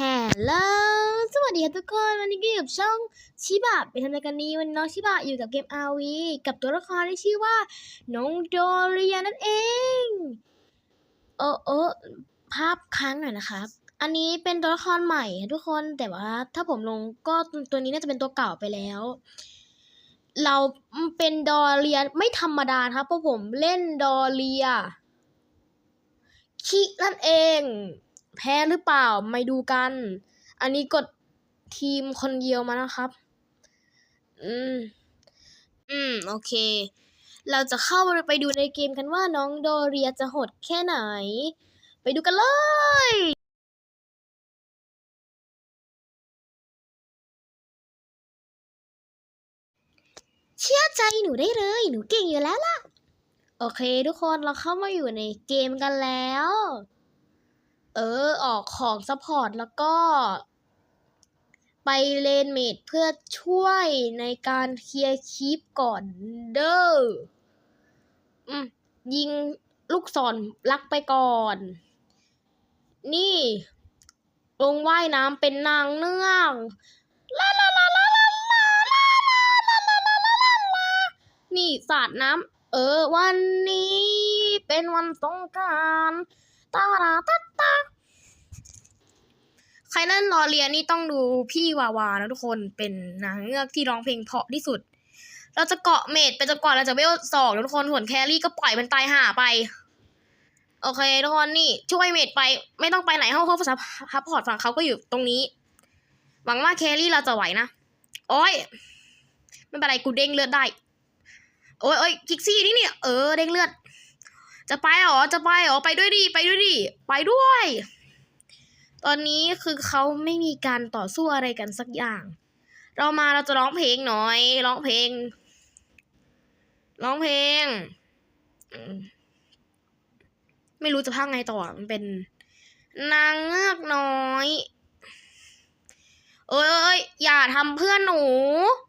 ฮลโหล สวัสดีครับทุกคน วันนี้ก็อยู่กับช่องชิบะไปทำรายการนี้วันน้องชิบะอยู่กับเกมอา RV กับตัวละครที่ชื่อว่า น้องโดเรียนั่นเอง โอ้โอภาพค้างหน่อยนะครับ อันนี้เป็นตัวละครใหม่ทุกคน แต่ว่าถ้าผมลงก็ตัวนี้น่าจะเป็นตัวเก่าไปแล้ว เราเป็นดอเรียไม่ธรรมดาครับเพราะผมเล่นดอเรียคินั่นเอง แพ้หรือเปล่าไม่ดูกัน อันนี้กดทีมคนเดียวมานะครับ อืม อืม โอเค เราจะเข้าไปดูในเกมกันว่าน้องโดเรียจะโหดแค่ไหน ไปดูกันเลยเชื่อใจหนูได้เลย หนูเก่งอยู่แล้วล่ะ โอเค ทุกคนเราเข้ามาอยู่ในเกมกันแล้ว เออ ออกของซัพพอร์ตแล้วก็ ไปเลนเมดเพื่อช่วยในการเคลียร์คลิปก่อนเด้ออืมยิงลูกศรลักไปก่อน นี่ลงว่ายน้ำเป็นนางเนื่องลาลาลาลาลาลาลาลาลาลาลาลาลานี่สาดน้ำเออ วันนี้เป็นวันสงกรานตตาราตา ใครเล่นลอเรียนี่ต้องดูพี่วาวานะทุกคนเป็นนางเงือกที่ร้องเพลงเพาะที่สุด เราจะเกาะเมดไปจนกว่าเราจะเวลสองทุกคนส่วนแครี่ก็ปล่อยมันตายห่าไป โอเคทุกคนนี่ช่วยเมดไป ไม่ต้องไปไหนห้องเขาภาษาพับพอร์ตฝั่งเขาก็อยู่ตรงนี้ หวังว่าแครี่เราจะไหวนะโอ้ยไม่เป็นไรกูเด้งเลือดได้ โอ้ยโอ้ยกิกซี่นี่เนี่ยเออเด้งเลือด จะไปเหรอจะไปเหรอไปด้วยดิไปด้วยดิไปด้วย ตอนนี้คือเขาไม่มีการต่อสู้อะไรกันสักอย่าง เรามาเราจะร้องเพลงหน่อยร้องเพลง ร้องเพลง ไม่รู้จะพากไงต่อมันเป็น นางเงือกน้อยเอ้ยเอย่าทำเพื่อนหนู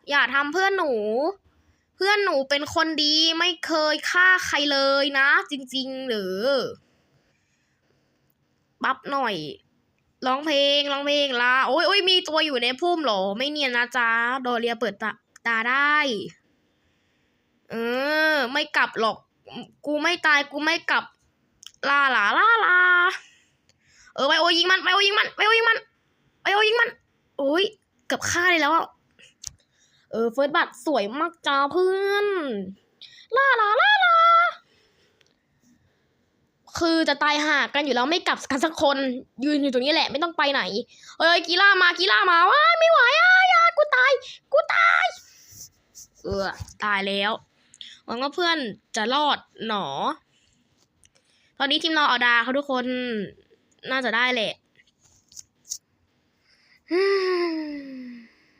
อย่าทำเพื่อนหนู เพื่อนหนูเป็นคนดีไม่เคยฆ่าใครเลยนะ จริง ๆ หรือ ปั๊บหน่อย ร้องเพลงร้องเพลงลาโอ้ยโอ้ยมีตัวอยู่ในพุ่มหรอ ไม่เนียนนะจ๊ะโดเรียเปิดตาตาได้ เออ ไม่กลับหรอก กูไม่ตายกูไม่กลับ ลาลาลาลาเออไปโอ้ยยิงมันไปโอ้ยยิงมันไปโอ้ยยิงมันไปโอ้ยยิงมันโอ้ยเกืบฆ่าเลยแล้วเออเฟิร์สบัตสวยมากจ้าเพื่อนลาลาลาลา คือจะตายหากกันอยู่แล้วไม่กลับกันสักคนยืนอยู่ตรงนี้แหละไม่ต้องไปไหนเอ้ยกีฬามากีฬามาว้าไม่ไหวอะยากูตายกูตายเออตายแล้วหวังว่าเพื่อนจะรอดหนอ ตอนนี้ทีมนอเอาดาเขาทุกคนน่าจะได้แหละ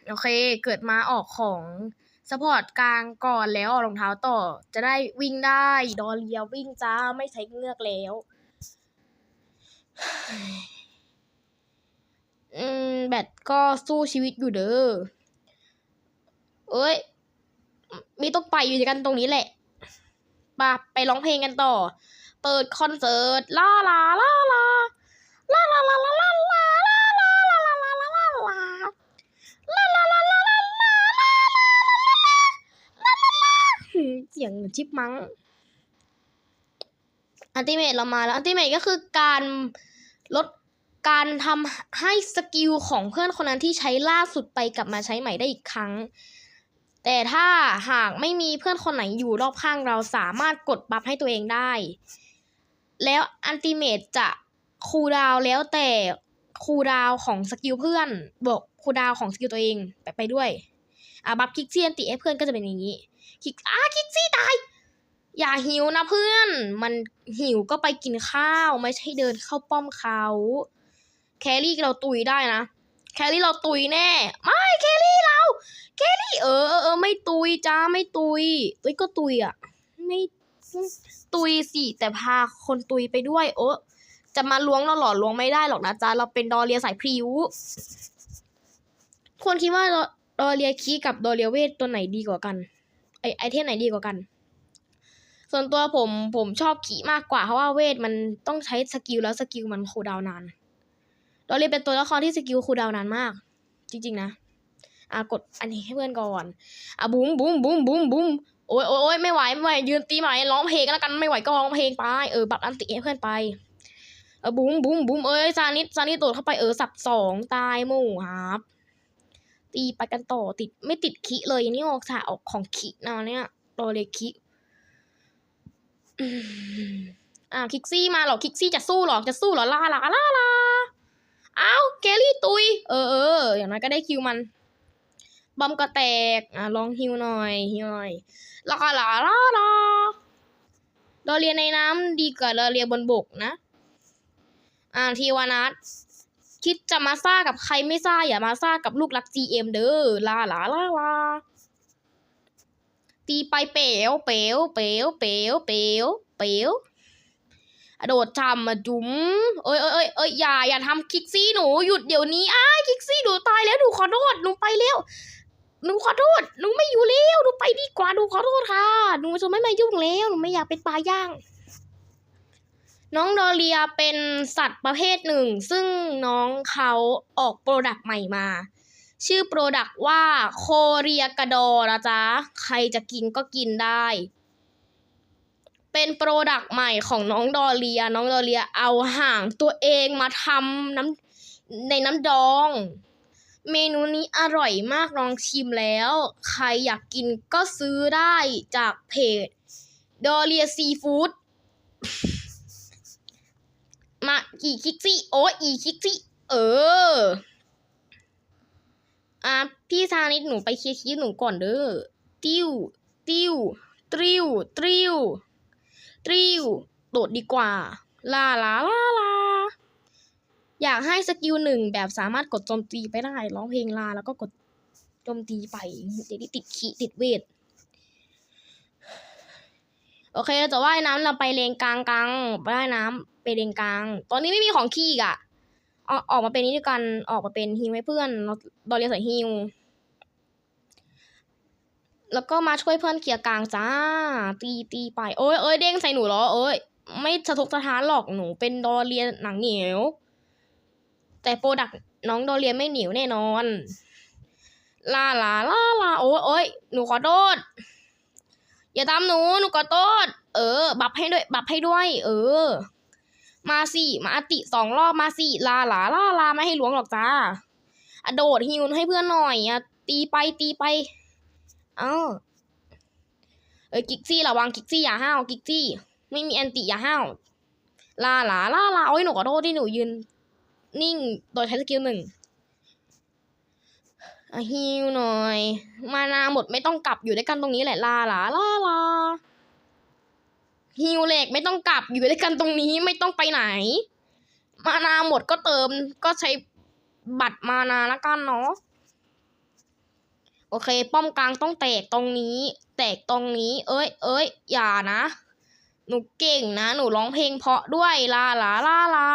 โอเค เกิดมาออกของ สปอร์ตกลางก่อนแล้วออรองเท้าต่อ จะได้วิ่งได้ ดอเลียวิ่งจ้าไม่ใช้เงือกแล้ว อืม แบตก็สู้ชีวิตอยู่เด้อ เอ้ย มีต้องไปอยู่กันตรงนี้แหละปาไปร้องเพลงกันต่อ เปิดคอนเสิร์ต ลาลาลาลาลาลาลาลา เสียงชิปมังอันติเมตเรามาแล้วอันติเมตก็คือการลดการทำให้สกิลของเพื่อนคนนั้นที่ใช้ล่าสุดไปกลับมาใช้ใหม่ได้อีกครั้ง แต่ถ้าหากไม่มีเพื่อนคนไหนอยู่รอบข้างเราสามารถกดบัฟให้ตัวเองได้ แล้วอันติเมตจะคูลดาวแล้วแต่คูลดาวของสกิลเพื่อนบวกคูลดาวของสกิลตัวเองไปไปด้วยอะบัฟคิกซี่อันติให้เพื่อนก็จะเป็นอย่างนี้ คิกอ้าคิกซี่ตาย อย่าหิวนะเพื่อน มันหิวก็ไปกินข้าว ไม่ใช่เดินเข้าป้อมเขา แครี่เราตุยได้นะ แครี่เราตุยแน่ ไม่แครี่เรา แครี่เออเออเออไม่ตุยจ้าไม่ตุยตุยก็ตุยอะ ไม่ตุยสิแต่พาคนตุยไปด้วยโอ้จะมาล้วงเราหล่อล้วงไม่ได้หรอกนะจ๊ะ เราเป็นดอเรียสายพริ้วควรคิดว่าดอดอเรียคีกับดอเรียเวทตัวไหนดีกว่ากัน ไอไอเทมไหนดีกว่ากัน ส่วนตัวผมผมชอบขี่มากกว่าเพราะว่าเวทมันต้องใช้สกิลแล้วสกิลมันคูลดาวนานดอเรียนเป็นตัวละครที่สกิลคูลดาวนานมาก จริง ๆ นะอะกดอันนี้ให้เพื่อนก่อนอะบุ้มบุ้มบุ้มบุ้มบุ้มโอ้ยโอ้ยอยไม่ไหวไม่ไหวยืนตีไหมร้องเพลงแล้วกันไม่ไหวก็ร้องเพลงไปเออบัตรอันติให้เพื่อนไปเออบุ้มบุ้มบุ้มเอ้ยซานิซานิดโดดเข้าไปเออสับสองตายหมู่ครับ ตีไปกันต่อติดไม่ติดคิเลยนี่ออกสาออกของคินะเนี่ยโดเรคิอืมอ่าคิกซี่มาหรอคิกซี่จะสู้หรอจะสู้หรอลาลาลาลาอ้าวแกลี่ตุย เออเอออย่างน้อยก็ได้คิวมันบอมก็แตก อะลองฮิวหน่อยฮิวหน่อยลาลาลาลาเราเรียนในน้ำดีกว่าเราเรียนบนบกนะ อ่าทีวานัท คิดจะมาซ่ากับใครไม่ซ่าอย่ามาซ่ากับลูกรัก GM เด้อลาลาลาลาตีไปเป๋วเป๋วเป๋วเป๋วเป๋วเป๋วอะโดดทำมาจุ๋มเอ้ยเอ้ยเอ้ยเอ้ยอย่าอย่าทำคิกซี่หนูหยุดเดี๋ยวนี้อ้ายคิกซี่หนูตายแล้วหนูขอโทษหนูไปแล้วหนูขอโทษหนูไม่อยู่แล้วหนูไปดีกว่าหนูขอโทษค่ะหนูจะไม่มายุ่งแล้วหนูไม่อยากเป็นปลาย่าง น้องดอเรียเป็นสัตว์ประเภทหนึ่ง ซึ่งน้องเขาออกโปรดักต์ใหม่มา ชื่อโปรดักต์ว่าโคเรียกระดอนะจ๊ะ ใครจะกินก็กินได้ เป็นโปรดักต์ใหม่ของน้องดอเรีย น้องดอเรียเอาห่างตัวเองมาทำน้ำในน้ำดอง เมนูนี้อร่อยมากลองชิมแล้ว ใครอยากกินก็ซื้อได้จากเพจดอเรียซีฟู้ด มากี่คิกซี่โอ้อีคิกซี่เออ อะพี่ซานิดหนูไปเคลียร์คิดหนูก่อนเด้อติ้วติ้วตริวตริวตริวโดดดีกว่า ลาลาลาลาอยากให้สกิลหนึ่งแบบสามารถกดโจมตีไปได้ร้องเพลงลาแล้วก็กดโจมตีไปจะได้ติดขีติดเวทโอเคเราจะว่ายน้ำเราไปเลนกลางกลางว่ายน้ำ ไปเลนกลาง ตอนนี้ไม่มีของขี้อีกอะออกออกมาเป็นนี้ด้วยกันออกมาเป็นฮิวให้เพื่อนเราดอเรียนใส่ฮิวแล้วก็มาช่วยเพื่อนเคลียร์กลางจ้า ตีตีไปโอ้ยเอ้ยเด้งใส่หนูเหรอเอ้ยไม่สะทกสะท้านหรอกหนูเป็นดอเรียนหนังเหนียว แต่โปรดักน้องโดเรียนไม่เหนียวแน่นอนลาลาลาลาโอ้ยโอ้ยหนูขอโทษอย่าทำหนูหนูขอโทษเออ บับให้ด้วย บับให้ด้วย เออ มาสิมาอติสองรอบมาสิลาลาลาลาไม่ให้หลวงหรอกจ้าอโดดฮิวให้เพื่อนหน่อยอะตีไปตีไป เอ้าเอ้ยกิกซี่ระวังกิกซี่อย่าห้าวกิกซี่ ไม่มีแอนติอย่าห้าวลาลาลาลาโอ้ยหนูขอโทษที่หนูยืน นิ่งโดยใช้สกิลหนึ่งฮิวหน่อย มานาหมดไม่ต้องกลับอยู่ด้วยกันตรงนี้แหละลาลาลาลา ฮิวเหล็กไม่ต้องกลับอยู่ด้วยกันตรงนี้ไม่ต้องไปไหน มานาหมดก็เติมก็ใช้บัตรมานาละกันเนาะโอเค ป้อมกลางต้องแตกตรงนี้ แตกตรงนี้ เอ้ยเอ้ยอย่านะ หนูเก่งนะ หนูร้องเพลงเพราะด้วยลาลาลาลา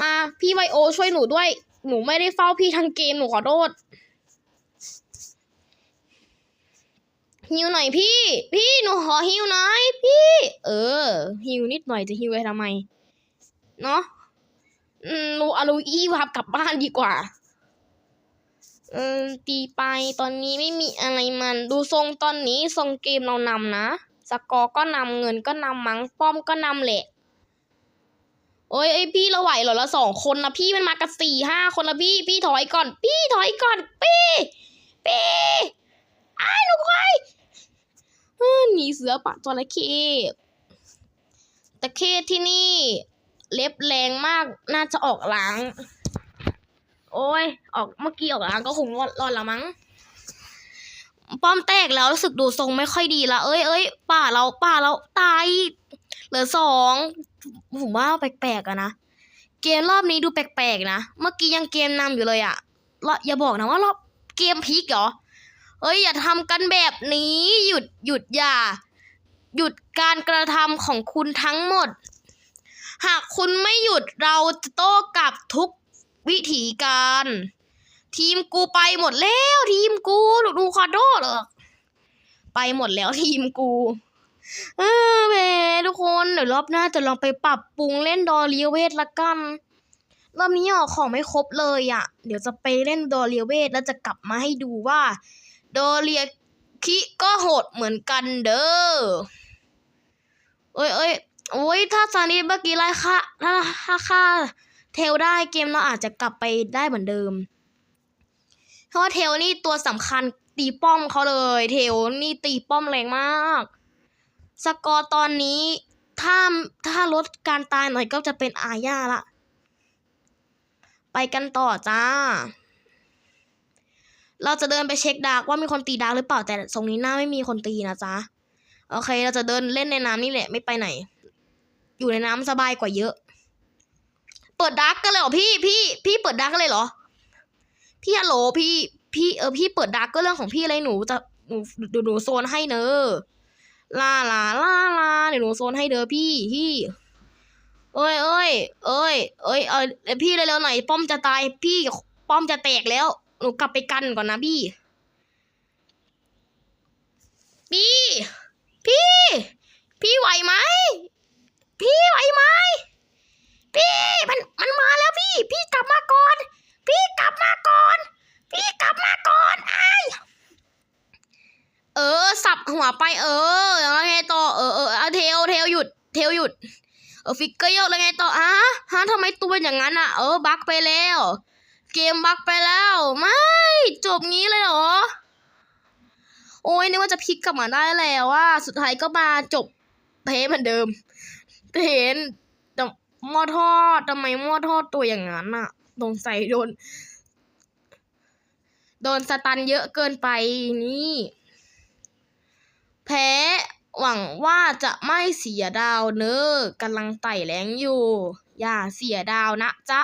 มาพี่ไวโอช่วยหนูด้วย หนูไม่ได้เฝ้าพี่ทั้งเกมหนูขอโทษ ฮิวหน่อยพี่ พี่หนูขอฮิวหน่อยพี่ เออฮิวนิดหน่อยจะฮิวไปทำไม เนาะหนูอาลูอี้พับกลับบ้านดีกว่า เออตีไปตอนนี้ไม่มีอะไรมัน ดูทรงตอนนี้ทรงเกมเรานำนะ สกอร์ก็นำเงินก็นำมังป้อมก็นำแหละโอ้ยไอพี่เราไหวเหรอละสองคนนะพี่มันมากันสี่ห้าคนละพี่ พี่ถอยก่อน พี่ถอยก่อน พี่พี่ไอ้หนูควาย หนีเสือปะจระเข้ต่เข้ที่นี่ เล็บแรงมากน่าจะออกหลัง โอ้ย ออกเมื่อกี้ออกหลังก็คงรอดรอดล้วมั้ง ป้อมแตกแล้วรู้สึกดูทรงไม่ค่อยดีละเอ้ยเอ้ยป่าเราป่าเราตายเหลือสองผมว่าแปลกๆอะนะเกมรอบนี้ดูแปลกๆนะ เมื่อกี้ยังเกมนำอยู่เลยอะอย่าบอกนะว่ารอบเกมพลิกเหรอ เอ้ยอย่าทำกันแบบนี้ หยุดหยุดอย่า หยุดการกระทำของคุณทั้งหมด หากคุณไม่หยุดเราจะโต้กลับทุกวิถีการ ทีมกูไปหมดแล้ว ทีมกูดูขอโทษเหรอไปหมดแล้วทีมกูเออแหมทุกคนเดี๋ยวรอบหน้าจะลองไปปรับปรุงเล่นดอเรียเวทละกันรอบนี้ออกของไม่ครบเลยอะ่ะ เดี๋ยวจะไปเล่นโดเรียเวทแล้วจะกลับมาให้ดูว่า โดเรียคิก็โหดเหมือนกันเด้อเอ้ยเอ้ยโอ้ยถ้าซานิเมื่อกี้ไล่ค่าถ้าถ้าค่าเทลได้เกมเราอาจจะกลับไปได้เหมือนเดิม เพราะว่าเทลนี่ตัวสำคัญตีป้อมเขาเลย เทลนี่ตีป้อมแรงมาก สกอร์ตอนนี้ถ้าถ้าลดการตายหน่อยก็จะเป็นอาญาละ ไปกันต่อจ้า เราจะเดินไปเช็คดาร์กว่ามีคนตีดาร์กหรือเปล่าแต่ตรงนี้หน้าไม่มีคนตีนะจ๊ะโอเค เราจะเดินเล่นในน้ำนี่แหละไม่ไปไหน อยู่ในน้ำสบายกว่าเยอะ เปิดดาร์กกันเลยเหรอพี่พี่พี่เปิดดาร์กกันเลยเหรอ พี่ฮัลโหลพี่พี่เออพี่เปิดดาร์กก็เรื่องของพี่เลยหนูจะหนูหนูหนูโซนให้เนอลาลาลาลาเดี๋ยวหนูโซนให้เด้อพี่พี่เอ้ยเอ้ยเอ้ยเอ้ยเออเดี๋ยวพี่เร็วๆหน่อยป้อมจะตายพี่ป้อมจะแตกแล้ว หนูกลับไปกันก่อนนะพี่พี่พี่ พี่ไหวไหม พี่ไหวไหม พี่มันมันมาแล้วพี่ พี่กลับมาก่อน พี่กลับมาก่อน พี่กลับมาก่อนไอเออ สับหัวไปเออแล้วไงต่อเออเออเอาเทลเทลหยุด เทลหยุด เออฟิกเกอร์โยกแล้วไงต่ออะฮะทำไมตัวเป็นอย่างนั้นอะ เออบั๊กไปแล้ว เกมบั๊กไปแล้ว ไม่ จบงี้เลยเหรอ โอ้ยนึกว่าจะพลิกกลับมาได้แล้วว่า สุดท้ายก็มาจบเพเหมือนเดิมเห็นแต่หม้อทอดทำไมหม้อทอดตัวอย่างนั้นอะสงสัยโดน โดนสตันเยอะเกินไปนี่ แพ้หวังว่าจะไม่เสียดาวเนอะกำลังไต่แรงอยู่ อย่าเสียดาวนะจ๊ะ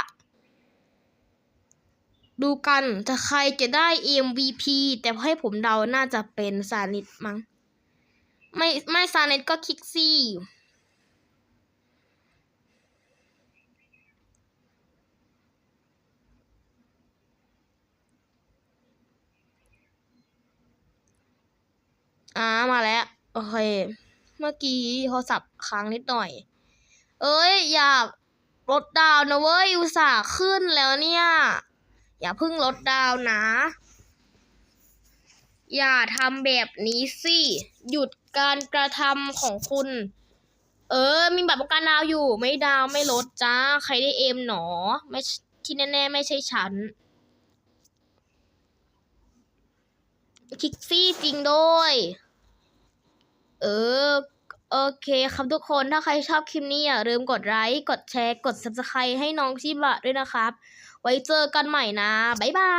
ดูกันจะใครจะได้ MVP แต่ให้ผมเดาน่าจะเป็นซานิดมั้ง ไม่ไม่ซานิดก็คิกซี่ อ่ามาแล้ว โอเค เมื่อกี้โทรศัพท์ค้างนิดหน่อย เอ้ย อยากลดดาวนะเว้ย อุตส่าห์ขึ้นแล้วเนี่ย อย่าเพิ่งลดดาวนะ อย่าทำแบบนี้สิ หยุดการกระทำของคุณ เออ มีบัตรประกันดาวอยู่ ไม่ดาวไม่ลดจ้า ใครได้เอ็มหนอ ไม่ที่แน่ๆ ไม่ใช่ฉัน คิกซี่จริงด้วย เออโอเคครับทุกคนถ้าใครชอบคลิปนี้อย่าลืมกดไลค์ กดแชร์ กด subscribe ให้น้องชิบะด้วยนะครับ ไว้เจอกันใหม่นะ บ๊ายบา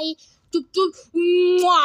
ย จุ๊บจุ๊บว้า